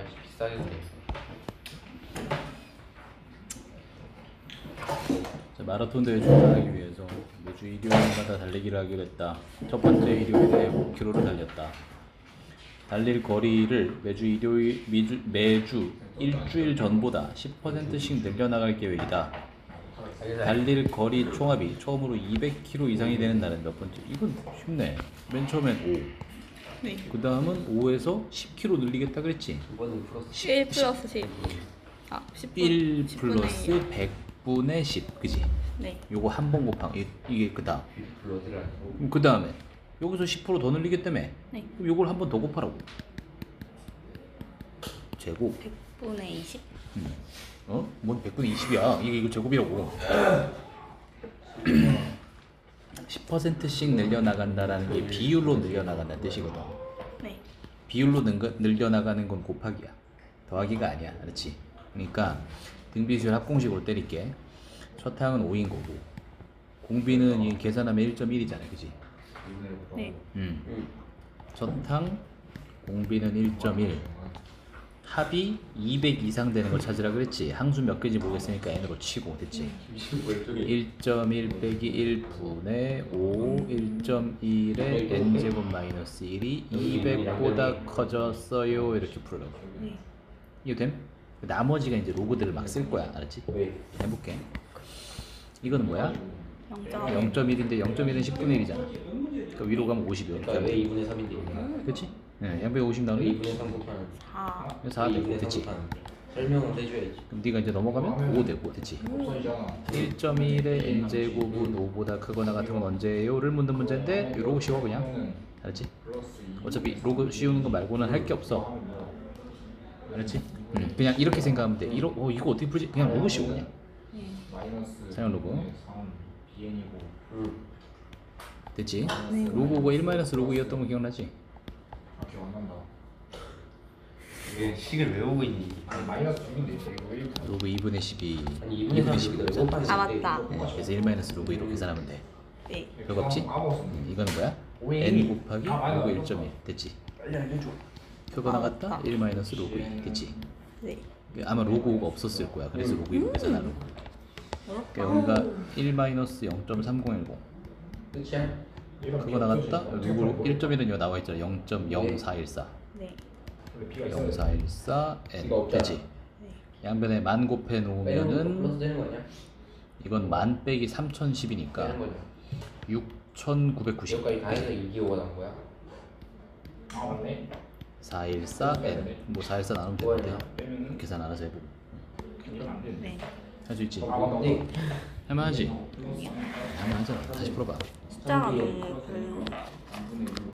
아이씨 비싸게 돼. 자, 마라톤 대회 출전하기 위해서 매주 일요일마다 달리기를 하기로 했다. 첫 번째 일요일에 5km를 달렸다. 달릴 거리를 매주 일요일 미주, 매주 일주일 전보다 10%씩 늘려나갈 계획이다. 달릴 거리 총합이 처음으로 200km 이상이 되는 날은 몇 번째? 이건 쉽네. 맨 처음엔 네. 5. 그 다음은 5에서 10km 늘리겠다 그랬지. 이거는 플러스 1 플러스 10. 아, 10분. 1 10분의 플러스 1. 100분의 10. 그지? 네. 요거 한 번 곱한 이- 이게 그 다음. 아니고 그 다음에 여기서 10%더 늘리겠다며. 네. 그럼 요걸 한 번 더 곱하라고. 제곱. 100분의 20. 음. 어? 뭔 100분의 20이야. 이게 이거 제곱이라고. 10%씩 늘려나간다라는 게 비율로 늘려나간다는 뜻이거든. 네. 비율로 늘- 늘려나가는 건 곱하기야. 더하기가 아니야. 그렇지? 그러니까 등비수열 합공식으로 때릴게. 첫 항은 5인 거고. 공비는 이 계산하면 1.1이잖아. 그지? 네. 음. 첫 항 공비는 1.1 합이 200 이상 되는 걸 찾으라 그랬지 항수 몇 개인지 모르겠으니까 n으로 치고 됐지 1.1 빼기 1분의 5 1.1의 n제곱 마이너스 1이 200보다 커졌어요 이렇게 풀으라고 네. 이해됨? 나머지가 이제 로그들을 막 쓸 거야 알았지? 왜? 해볼게 이거는 뭐야? 0.1. 0.1인데 0.1은 10분의 1이잖아 그러니까 위로 가면 50이야 그러니까 왜 2분의 3인데? 그치? 네, 양배 50 나오니? 2분의 3 곱하는 4. 4 되고 2분의 3 됐지? 곱하는 설명은 해줘야지 그럼 네가 이제 넘어가면 5 되고 됐지? 1.1의 n제곱은 5보다 크거나 같은 건 언제예요?를 묻는 문제인데 이러고 쉬워 그냥 알았지? 어차피 로그 씌우는 거 말고는 할 게 없어 알았지? 응. 그냥 이렇게 생각하면 돼 이러, 어, 이거 어떻게 풀지? 그냥 로그 씌워 그냥 네. 사용 로그 응 됐지? 로그가 1 마이너스 로그 2였던 거 기억나지? 왜 식을 외우고 있니? 로그 2분의 12 아니 2분의 3 12 여기다 왜 곱하는 아, 맞다. 네, 그래서 1 마이너스 로그 2로 계산하면 돼 네. 별거 없지? 음, 이거는 뭐야? n 곱하기 로그 1.1 됐지? 표가 나갔다 1 마이너스 로그 2 됐지? 네. 아마 로그 5가 없었을 거야 그래서 로그 2로 계산하는 거 그러니까 여기가 1 마이너스 0.3010 끝이야? 그거 나갔다 로그 1.1은 여기 나와 있잖아 0.0414 네. 0414 n 이거 없잖아. 됐지? 네. 양변에 만 곱해 놓으면은? 이건 만 빼기 빼는 3010이니까 거냐? 6990 여기까지 다 해서 2기호가 나온 거야? 414 n 뭐414 나누면 되는데 계산 알아서 해보고 네. 할수 있지? 네 할만하지? 할만하잖아 다시 풀어봐 숫자가 너무 별로.